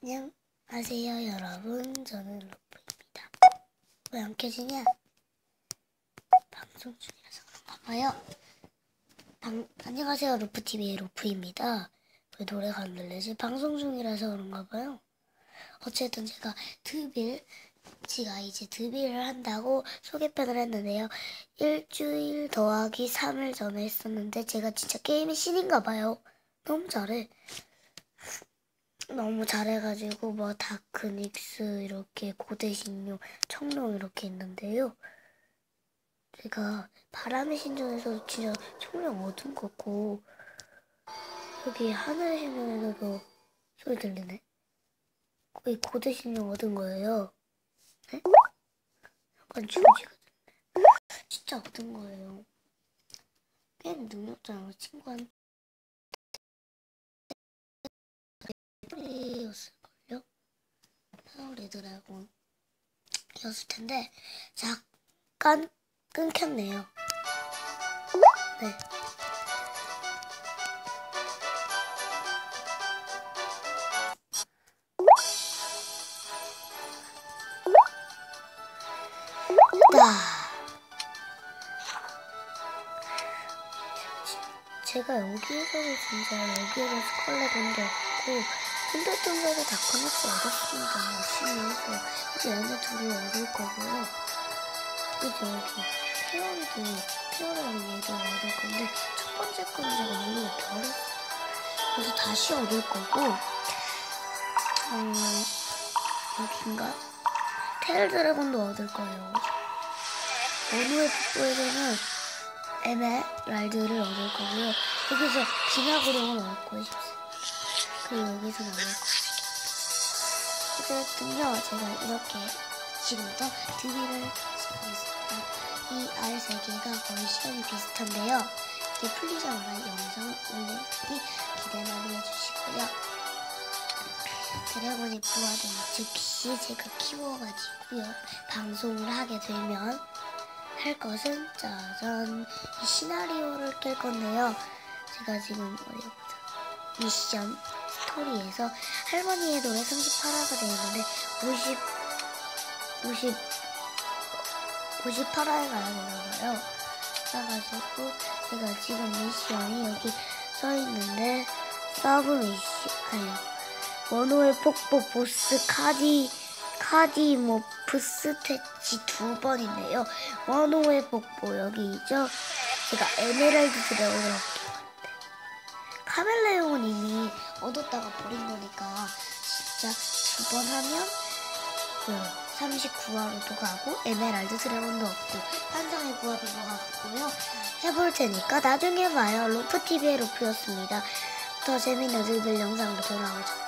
안녕하세요 여러분. 저는 로프입니다. 왜 안 켜지냐? 방송 중이라서 그런가 봐요. 방, 안녕하세요 로프TV의 로프입니다. 왜 노래가 안 들리지? 방송 중이라서 그런가 봐요. 어쨌든 제가 드빌 제가 이제 드빌을 한다고 소개편을 했는데요. 일주일 더하기 3일 전에 했었는데 제가 진짜 게임의 신인가 봐요. 너무 잘해 너무 잘해가지고 뭐 다크닉스 이렇게 고대신용 청룡 이렇게 있는데요. 제가 바람의 신전에서도 진짜 청룡 얻은 거고 여기 하늘의 신전에서도 소리 들리네. 거의 고대신용 얻은 거예요. 네? 약간 중지가. 진짜 얻은 거예요. 게임 능력자랑 친구한테 였을걸요? 드래곤 이었을 텐데 잠깐 끊겼네요. 네. 제가 여기에서도 진짜 여기에서 스컬렛 온게 없고 hun들동전에 다크닉스 얻었습니다. 열심히 해서 이제 얘네 둘을 얻을 거고요. 그죠 여기 페어리도 페어라는 얘도 얻을 건데 첫 번째 거는 제가 너무 별했어. 그래서 다시 얻을 거고 음 여긴가 테일 드래곤도 얻을 거예요. 원우의 북부에서는 에메랄드를 얻을 거고요. 여기서 비나구룡을 얻고 싶습니다. 그리고 여기서 나올 거예요. 어쨌든요, 제가 이렇게 지금부터 드릴을 시작하겠습니다. 이 아래 세 개가 거의 시간이 비슷한데요. 이게 풀리자마자 영상을 올릴 테니 기대 많이 해주시고요. 드래곤이 부화된 즉시 제가 키워가지고요. 방송을 하게 되면 할 것은 짜잔 이 시나리오를 깰 건데요. 제가 지금 어디 보자. 미션 스토리에서 할머니의 노래 38화가 되어 있는데 50 50 58화에 가야 되나봐요. 그래가지고 제가 지금 미션이 여기 써 있는데 서브 미션 아니요 원호의 폭포 보스 카디 카디모프 스태치 두 번인데요. 원호의 복보 여기 있죠? 제가 에메랄드 드래곤을 얻게 이미 얻었다가 버린 거니까 진짜 두 번 하면 그 39화로도 가고 에메랄드 드래곤도 얻고 환상의 것 같고요. 해볼 테니까 나중에 봐요. 로프TV의 로프였습니다. 더 재밌는 드빌 영상으로 돌아오죠.